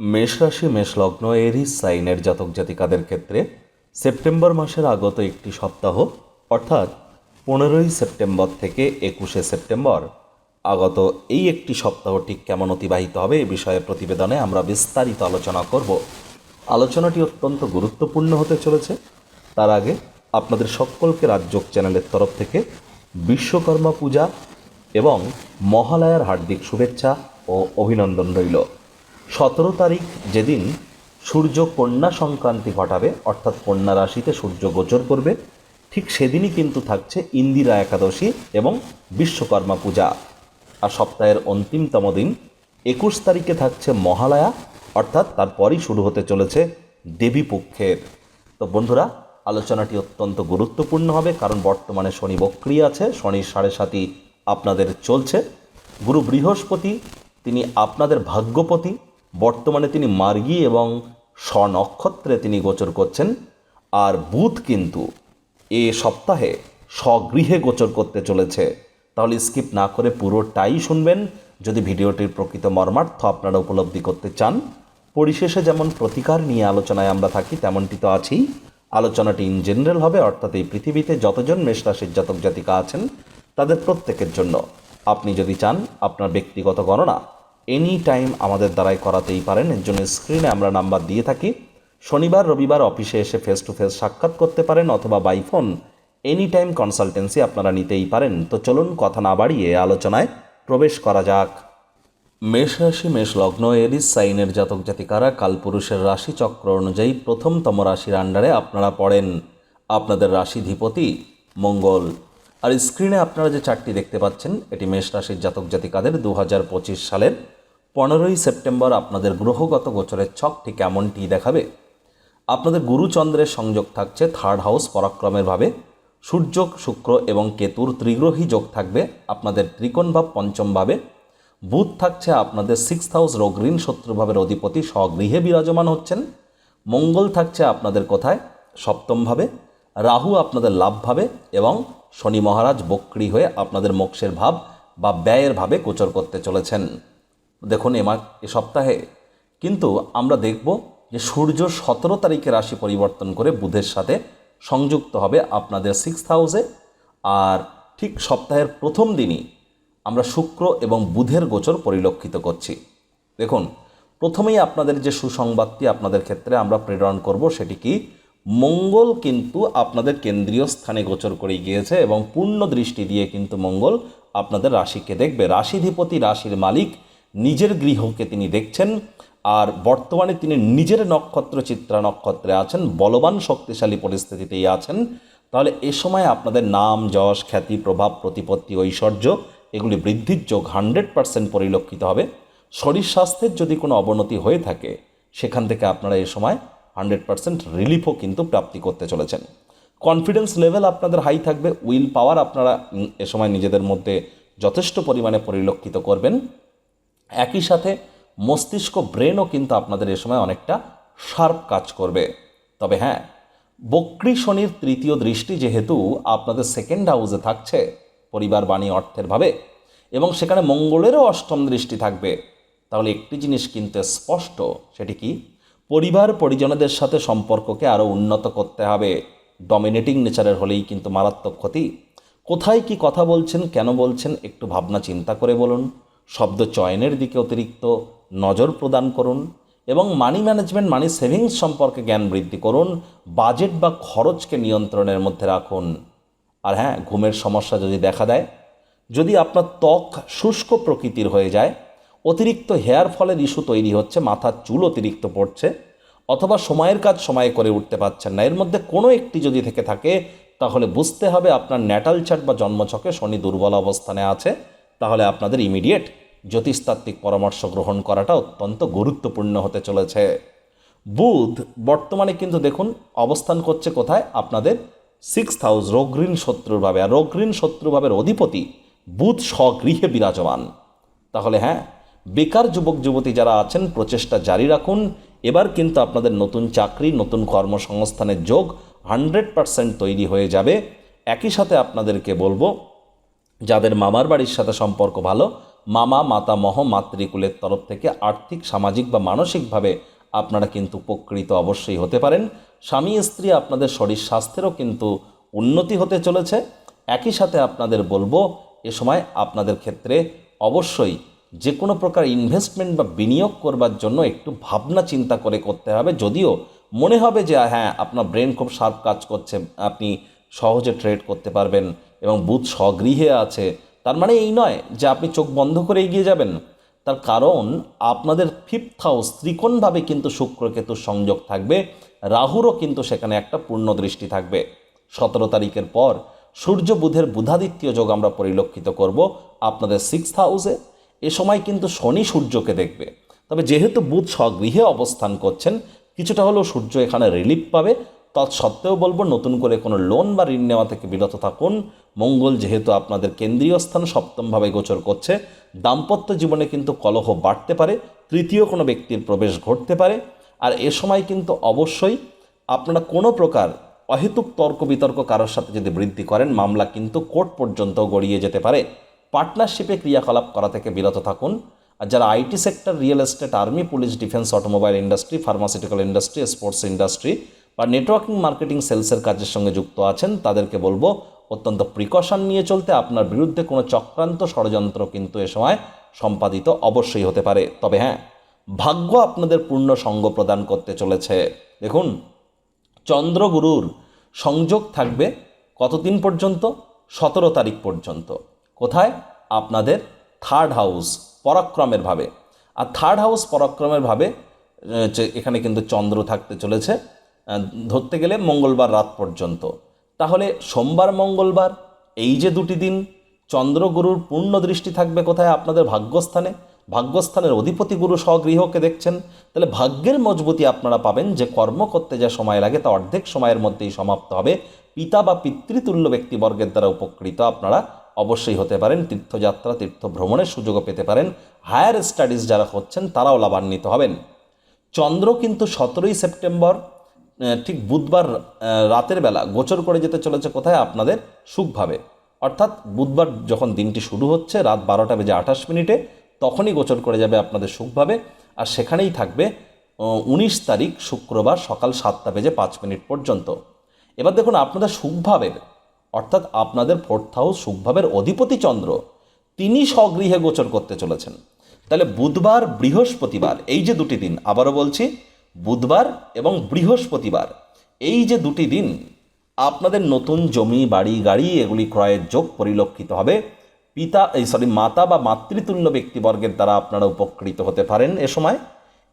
মেষ রাশি, মেষ লগ্ন এরিস সাইনের জাতক জাতিকাদের ক্ষেত্রে সেপ্টেম্বর মাসের আগত একটি সপ্তাহ, অর্থাৎ পনেরোই সেপ্টেম্বর থেকে একুশে সেপ্টেম্বর আগত এই একটি সপ্তাহ ঠিক কেমন অতিবাহিত হবে এ বিষয়ে প্রতিবেদনে আমরা বিস্তারিত আলোচনা করব। আলোচনাটি অত্যন্ত গুরুত্বপূর্ণ হতে চলেছে। তার আগে আপনাদের সকলকে রাজযোগ চ্যানেলের তরফ থেকে বিশ্বকর্মা পূজা এবং মহালয়ার হার্দিক শুভেচ্ছা ও অভিনন্দন রইল। সতেরো তারিখ যেদিন সূর্য কন্যা সংক্রান্তি ঘটাবে, অর্থাৎ কন্যা রাশিতে সূর্য গোচর করবে, ঠিক সেদিনই কিন্তু থাকছে ইন্দিরা একাদশী এবং বিশ্বকর্মা পূজা। আর সপ্তাহের অন্তিমতম দিন একুশ তারিখে থাকছে মহালয়া, অর্থাৎ তারপরই শুরু হতে চলেছে দেবীপক্ষের তো বন্ধুরা, আলোচনাটি অত্যন্ত গুরুত্বপূর্ণ হবে, কারণ বর্তমানে শনি বক্রি আছে, শনির সাড়ে সাতই আপনাদের চলছে। গুরু বৃহস্পতি, তিনি আপনাদের ভাগ্যপতি বর্তমানে তিনি মার্গী এবং স্বনক্ষত্রে তিনি গোচর করছেন। আর বুধ কিন্তু এ সপ্তাহে স্বগৃহে গোচর করতে চলেছে। তাহলে স্কিপ না করে পুরোটাই শুনবেন। যদি ভিডিওটির প্রকৃত মর্মার্থ আপনারা উপলব্ধি করতে চান, পরিশেষে যেমন প্রতিকার নিয়ে আলোচনায় আমরা থাকি, তেমনটি তো আছেই। আলোচনাটি ইন জেনারেল হবে, অর্থাৎ এই পৃথিবীতে যতজন মেষ রাশির জাতক জাতিকা আছেন, তাদের প্রত্যেকের জন্য। আপনি যদি চান, আপনার ব্যক্তিগত গণনা এনি টাইম আমাদের দ্বারাই করাতেই পারেন। এর জন্য স্ক্রিনে আমরা নাম্বার দিয়ে থাকি। শনিবার, রবিবার অফিসে এসে ফেস টু ফেস সাক্ষাৎ করতে পারেন অথবা by phone any time consultancy আপনারা নিতেই পারেন। তো চলুন কথা না বাড়িয়ে আলোচনায় প্রবেশ করা যাক। মেষ রাশি, মেষ লগ্ন, এরিস, সাইনের জাতক জাতিকারা কালপুরুষের রাশি চক্র অনুযায়ী প্রথমতম রাশির আন্ডারে আপনারা পড়েন। আপনাদের রাশিধিপতি মঙ্গল। আর স্ক্রিনে আপনারা যে চারটি দেখতে পাচ্ছেন, এটি মেষ রাশির জাতক জাতিকাদের দু হাজার পঁচিশ সালের পনেরোই সেপ্টেম্বর আপনাদের গ্রহগত গোচরের ছকটি কেমনটি দেখাবে। আপনাদের গুরুচন্দ্রের সংযোগ থাকছে থার্ড হাউস পরাক্রমের ভাবে। সূর্য, শুক্র এবং কেতুর ত্রিগ্রহী যোগ থাকবে আপনাদের ত্রিকোণ ভাব পঞ্চম ভাবে। বুধ থাকছে আপনাদের সিক্স হাউস রোগ ঋণ শত্রুভাবের অধিপতি, স্বগৃহে বিরাজমান হচ্ছেন। মঙ্গল থাকছে আপনাদের কোথায়? সপ্তমভাবে রাহু আপনাদের লাভভাবে এবং শনি মহারাজ বক্রি হয়ে আপনাদের মোক্ষের ভাব বা ব্যয়ের ভাবে গোচর করতে চলেছেন। দেখুন এ মা- এ সপ্তাহে। কিন্তু আমরা দেখব যে সূর্য সতেরো তারিখে রাশি পরিবর্তন করে বুধের সাথে সংযুক্ত হবে আপনাদের সিক্স হাউসে আর ঠিক সপ্তাহের প্রথম দিনই আমরা শুক্র এবং বুধের গোচর পরিলক্ষিত করছি। দেখুন, প্রথমেই আপনাদের যে সুসংবাদটি আপনাদের ক্ষেত্রে আমরা প্রেরণ করব সেটি কি? মঙ্গল কিন্তু আপনাদের কেন্দ্রীয় স্থানে গোচর করে গিয়েছে এবং পূর্ণ দৃষ্টি দিয়ে কিন্তু মঙ্গল আপনাদের রাশিকে দেখবে। রাশিধিপতি, রাশির মালিক নিজের গৃহকে তিনি দেখছেন, আর বর্তমানে তিনি নিজের নক্ষত্র চিত্রা নক্ষত্রে আছেন, বলবান শক্তিশালী পরিস্থিতিতেই আছেন। তাহলে এ সময় আপনাদের নাম, যশ, খ্যাতি, প্রভাব, প্রতিপত্তি, ঐশ্বর্য, এগুলি বৃদ্ধির যোগ হান্ড্রেড পার্সেন্ট পরিলক্ষিত হবে। শরীর স্বাস্থ্যের যদি কোনো অবনতি হয়ে থাকে, সেখান থেকে আপনারা এ সময় হান্ড্রেড পার্সেন্ট রিলিফও কিন্তু প্রাপ্তি করতে চলেছেন। কনফিডেন্স লেভেল আপনাদের হাই থাকবে, উইল পাওয়ার আপনারা এ সময় নিজেদের মধ্যে যথেষ্ট পরিমাণে পরিলক্ষিত করবেন। একই সাথে মস্তিষ্ক ব্রেনও কিন্তু আপনাদের এ সময় অনেকটা শার্প কাজ করবে। তবে হ্যাঁ বক্রী শনির তৃতীয় দৃষ্টি যেহেতু আপনাদের সেকেন্ড হাউসে থাকছে, পরিবার, বাণী, অর্থের ভাবে, এবং সেখানে মঙ্গলেরও অষ্টম দৃষ্টি থাকবে, তাহলে একটি জিনিস কিন্তু স্পষ্ট, সেটি কি? পরিবার, পরিজনদের সাথে সম্পর্ককে আরও উন্নত করতে হবে। ডমিনেটিং নেচারের হলেই কিন্তু মারাত্মক ক্ষতি। কোথায় কি কথা বলছেন, কেন বলছেন, একটু ভাবনা চিন্তা করে বলুন। শব্দ চয়নের দিকে অতিরিক্ত নজর প্রদান করুন এবং মানি ম্যানেজমেন্ট মানি সেভিংস সম্পর্কে জ্ঞান বৃদ্ধি করুন বাজেট বা খরচকে নিয়ন্ত্রণের মধ্যে রাখুন। আর হ্যাঁ ঘুমের সমস্যা যদি দেখা দেয়, যদি আপনার ত্বক শুষ্ক প্রকৃতির হয়ে যায়, অতিরিক্ত হেয়ার ফলের ইস্যু তৈরি হচ্ছে, মাথার চুল অতিরিক্ত পড়ছে, অথবা সময়ের কাজ সময়ে করে উঠতে পারছেন না, এর মধ্যে কোনো একটি যদি থেকে থাকে, তাহলে বুঝতে হবে আপনার ন্যাটাল চার্ট বা জন্মছকে শনি দুর্বল অবস্থানে আছে। তাহলে আপনাদের ইমিডিয়েট জ্যোতিষতাত্ত্বিক পরামর্শ গ্রহণ করাটা অত্যন্ত গুরুত্বপূর্ণ হতে চলেছে। বুধ বর্তমানে কিন্তু দেখুন অবস্থান করছে কোথায়? আপনাদের সিক্স হাউস রোগঋণ শত্রুভাবে। আর রোগঋণ শত্রুভাবের অধিপতি বুধ স্বগৃহে বিরাজমান। তাহলে হ্যাঁ বেকার যুবক যুবতী যারা আছেন, প্রচেষ্টা জারি রাখুন। এবার কিন্তু আপনাদের নতুন চাকরি, নতুন কর্মসংস্থানের যোগ হান্ড্রেড পারসেন্ট তৈরি হয়ে যাবে। একই সাথে আপনাদেরকে বলব যাদের মামার বাড়ির সাথে সম্পর্ক ভালো, মামা মাতামহ মাতৃকুলের তরফ থেকে আর্থিক, সামাজিক বা মানসিকভাবে আপনারা কিন্তু উপকৃত অবশ্যই হতে পারেন। স্বামী, স্ত্রী আপনাদের শরীর স্বাস্থ্যেরও কিন্তু উন্নতি হতে চলেছে। একই সাথে আপনাদের বলব, এ সময় আপনাদের ক্ষেত্রে অবশ্যই যে কোনো প্রকার ইনভেস্টমেন্ট বা বিনিয়োগ করবার জন্য একটু ভাবনা চিন্তা করে করতে হবে। যদিও মনে হবে যে হ্যাঁ আপনার ব্রেন খুব শার্প কাজ করছে, আপনি সহজে ট্রেড করতে পারবেন। এবং বুধ স্বগৃহে আছে, তার মানে এই নয় যে আপনি চোখ বন্ধ করে এগিয়ে যাবেন। তার কারণ আপনাদের ফিফথ হাউস ত্রিকোণভাবে কিন্তু শুক্রকেতুর সংযোগ থাকবে, রাহুরও কিন্তু সেখানে একটা পূর্ণ দৃষ্টি থাকবে। সতেরো তারিখের পর সূর্য বুধের বুধাদিত্য যোগ আমরা পরিলক্ষিত করব আপনাদের সিক্স হাউসে এ সময় কিন্তু শনি সূর্যকে দেখবে। তবে যেহেতু বুধ স্বগৃহে অবস্থান করছেন, কিছুটা হলেও সূর্য এখানে রিলিফ পাবে। তৎসত্ত্বেও বলব, নতুন করে কোনো লোন বা ঋণ নেওয়া থেকে বিরত থাকুন। মঙ্গল যেহেতু আপনাদের কেন্দ্রীয় স্থান সপ্তমভাবে গোচর করছে, দাম্পত্য জীবনে কিন্তু কলহ বাড়তে পারে, তৃতীয় কোনো ব্যক্তির প্রবেশ ঘটতে পারে। আর এ সময় কিন্তু অবশ্যই আপনারা কোনো প্রকার অহেতুক তর্ক বিতর্ক কারোর সাথে যদি বৃদ্ধি করেন, মামলা কিন্তু কোর্ট পর্যন্ত গড়িয়ে যেতে পারে। পার্টনারশিপে ক্রিয়াকলাপ করা থেকে বিরত থাকুন। আর যারা IT sector, real estate, army, police, defence, automobile industry, pharmaceutical industry, sports industry বা নেটওয়ার্কিং মার্কেটিং সেলসের কাজের সঙ্গে যুক্ত আছেন, তাদেরকে বলব, অত্যন্ত প্রিকশন নিয়ে চলতে আপনার বিরুদ্ধে কোনো চক্রান্ত ষড়যন্ত্র কিন্তু এ সময় সম্পাদিত অবশ্যই হতে পারে। তবে হ্যাঁ ভাগ্য আপনাদের পূর্ণ সঙ্গ প্রদান করতে চলেছে। দেখুন, চন্দ্রগুরুর সংযোগ থাকবে কতদিন পর্যন্ত? সতেরো তারিখ পর্যন্ত। কোথায়? আপনাদের থার্ড হাউস পরাক্রমের ভাবে। আর থার্ড হাউস পরাক্রমের ভাবে এখানে কিন্তু চন্দ্র থাকতে চলেছে। ধরতে গেলে মঙ্গলবার রাত পর্যন্ত। তাহলে সোমবার, মঙ্গলবার, এই যে দুটি দিন, চন্দ্রগুরুর পূর্ণ দৃষ্টি থাকবে কোথায় আপনাদের ভাগ্যস্থানে? ভাগ্যস্থানের অধিপতি গুরু স্বগৃহকে দেখছেন, তাহলে ভাগ্যের মজবুতি আপনারা পাবেন যে কর্ম করতে যা সময় লাগে তা অর্ধেক সময়ের মধ্যেই সমাপ্ত হবে। পিতা বা পিতৃতুল্য ব্যক্তিবর্গের দ্বারা উপকৃত আপনারা অবশ্যই হতে পারেন। তীর্থযাত্রা তীর্থ ভ্রমণের সুযোগও পেতে পারেন। হায়ার স্টাডিজ যারা হচ্ছেন তারাও লাভান্বিত হবেন। চন্দ্র কিন্তু সতেরোই সেপ্টেম্বর ঠিক বুধবার রাতের বেলা গোচর করে যেতে চলেছে কোথায়? আপনাদের সুখভাবে। অর্থাৎ বুধবার যখন দিনটি শুরু হচ্ছে, রাত বারোটা বেজে আঠাশ মিনিটে, তখনই গোচর করে যাবে আপনাদের সুখভাবে। আর সেখানেই থাকবে উনিশ তারিখ শুক্রবার সকাল সাতটা বেজে পাঁচ মিনিট পর্যন্ত। এবার দেখুন, আপনাদের সুখভাবের, অর্থাৎ আপনাদের ফোর্থ হাউস সুখভাবের অধিপতি চন্দ্র, তিনি স্বগৃহে গোচর করতে চলেছেন। তাহলে বুধবার, বৃহস্পতিবার, এই যে দুটি দিন, আবারও বলছি বুধবার এবং বৃহস্পতিবার। এই যে দুটি দিন, আপনাদের নতুন জমি, বাড়ি, গাড়ি, এগুলি ক্রয়ের যোগ পরিলক্ষিত হবে। পিতা, এই সরি মাতা বা মাতৃতুল্য ব্যক্তিবর্গের দ্বারা আপনারা উপকৃত হতে পারেন এ সময়।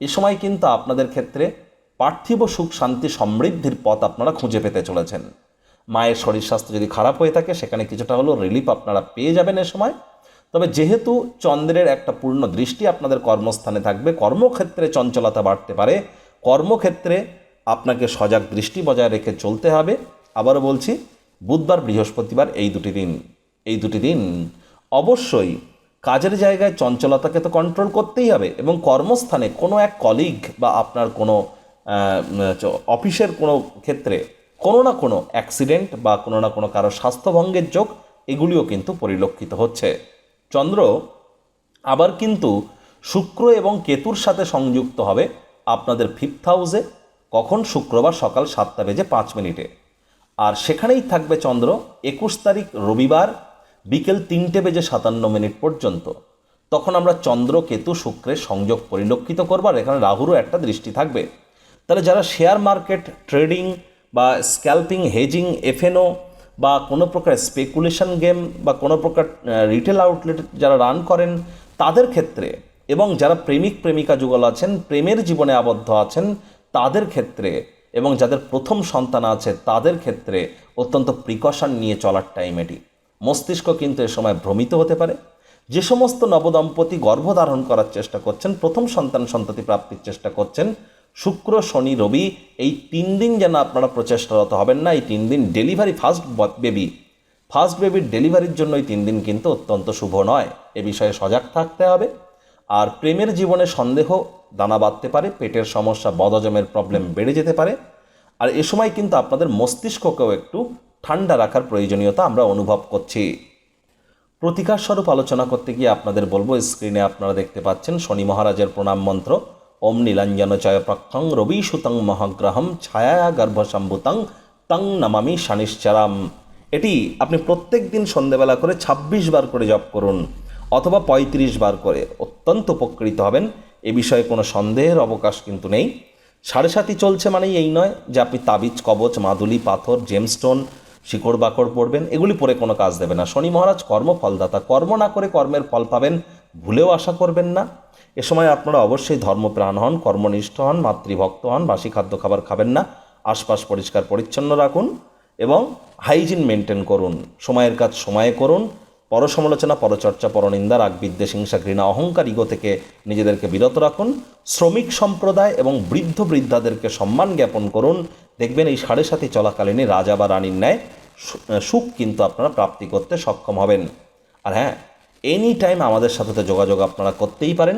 এ সময় কিন্তু আপনাদের ক্ষেত্রে পার্থিব সুখ, শান্তি, সমৃদ্ধির পথ আপনারা খুঁজে পেতে চলেছেন। মায়ের শরীর স্বাস্থ্য যদি খারাপ হয়ে থাকে, সেখানে কিছুটা হলেও রিলিফ আপনারা পেয়ে যাবেন এ সময়। তবে যেহেতু চন্দ্রের একটা পূর্ণ দৃষ্টি আপনাদের কর্মস্থানে থাকবে, কর্মক্ষেত্রে চঞ্চলতা বাড়তে পারে। কর্মক্ষেত্রে আপনাকে সজাগ দৃষ্টি বজায় রেখে চলতে হবে। আবারও বলছি, বুধবার, বৃহস্পতিবার এই দুটি দিন, এই দুটি দিন অবশ্যই কাজের জায়গায় চঞ্চলতাকে তো কন্ট্রোল করতেই হবে এবং কর্মস্থানে কোনো এক কলিগ বা আপনার কোনো অফিসের কোনো ক্ষেত্রে কোনো না কোনো অ্যাক্সিডেন্ট বা কোনো না কোনো কারও স্বাস্থ্যভঙ্গের যোগ এগুলিও কিন্তু পরিলক্ষিত হচ্ছে। চন্দ্র, আবার কিন্তু শুক্র এবং কেতুর সাথে সংযুক্ত হবে। আপনাদের ফিফথ হাউসে কখন শুক্রবার সকাল সাতটা বেজে পাঁচ মিনিটে। আর সেখানেই থাকবে চন্দ্র একুশ তারিখ রবিবার বিকেল তিনটে বেজে সাতান্ন মিনিট পর্যন্ত। তখন আমরা চন্দ্র, কেতু, শুক্রের সংযোগ পরিলক্ষিত করব আর এখানে রাহুরও একটা দৃষ্টি থাকবে। তাহলে যারা শেয়ার মার্কেট ট্রেডিং বা স্ক্যাল্পিং হেজিং এফএনও বা কোনো প্রকার স্পেকুলেশন গেম বা কোনো প্রকার রিটেল আউটলেট যারা রান করেন, তাদের ক্ষেত্রে এবং যারা প্রেমিক প্রেমিকা যুগল আছেন, প্রেমের জীবনে আবদ্ধ আছেন, তাদের ক্ষেত্রে এবং যাদের প্রথম সন্তান আছে, তাদের ক্ষেত্রে অত্যন্ত প্রিকশন নিয়ে চলার টাইম এটি। মস্তিষ্ক কিন্তু এ সময় ভ্রমিত হতে পারে। যে সমস্ত নবদম্পতি গর্ভধারণ করার চেষ্টা করছেন, প্রথম সন্তান সন্ততি প্রাপ্তির চেষ্টা করছেন, শুক্র, শনি, রবি, এই তিন দিন যেন আপনারা প্রচেষ্টারত হবেন না, এই তিন দিন ডেলিভারি ফার্স্ট বেবি ফার্স্ট বেবির ডেলিভারির জন্য এই তিন দিন কিন্তু অত্যন্ত শুভ নয়। এ বিষয়ে সজাগ থাকতে হবে। আর প্রেমের জীবনে সন্দেহ দানা বাঁধতে পারে, পেটের সমস্যা বদজমের প্রবলেম বেড়ে যেতে পারে। আর এ সময় কিন্তু আপনাদের মস্তিষ্ককেও একটু ঠান্ডা রাখার প্রয়োজনীয়তা আমরা অনুভব করছি। প্রতিকার স্বরূপ আলোচনা করতে গিয়ে আপনাদের বলব স্ক্রিনে আপনারা দেখতে পাচ্ছেন শনি মহারাজের প্রণাম মন্ত্র। ওম নীলাঞ্জন চয় প্রক্ষং রবি সুতং মহাগ্রহম ছায়া গর্ভসম্ভুতং তং নমামি শানিশ্চারাম। এটি আপনি প্রত্যেক দিন সন্ধেবেলা করে ২৬ বার করে জপ করুন। অথবা ৩৫ বার করে অত্যন্ত উপকৃত হবেন। এ বিষয়ে কোনো সন্দেহের অবকাশ কিন্তু নেই। সাড়ে সাতই চলছে মানেই এই নয় যে আপনি তাবিজ, কবচ, মাদুলি, পাথর জেমস্টোন শিকড়, বাকড় পড়বেন এগুলি পরে কোনো কাজ দেবে না। শনি মহারাজ কর্মফলদাতা, কর্ম না করে কর্মের ফল পাবেন ভুলেও আশা করবেন না। এ সময় আপনারা অবশ্যই ধর্মপ্রাণ হন, কর্মনিষ্ঠ হন, মাতৃভক্ত হন, বাসি খাদ্য খাবার খাবেন না। আশপাশ পরিষ্কার পরিচ্ছন্ন রাখুন এবং হাইজিন মেনটেন করুন। সময়ের কাজ সময়ে করুন। পরসমালোচনা, পরচর্চা, পরনিন্দা রাগ বিদ্বেষ হিংসা, ঘৃণা, অহংকার, ইগো থেকে নিজেদেরকে বিরত রাখুন, শ্রমিক সম্প্রদায় এবং বৃদ্ধ বৃদ্ধাদেরকে সম্মান জ্ঞাপন করুন। দেখবেন এই সাড়ে সাথে চলাকালীনই রাজা বা রানীর ন্যায় সুখ কিন্তু আপনারা প্রাপ্তি করতে সক্ষম হবেন। আর হ্যাঁ এনি টাইম আমাদের সাথে যোগাযোগ আপনারা করতেই পারেন।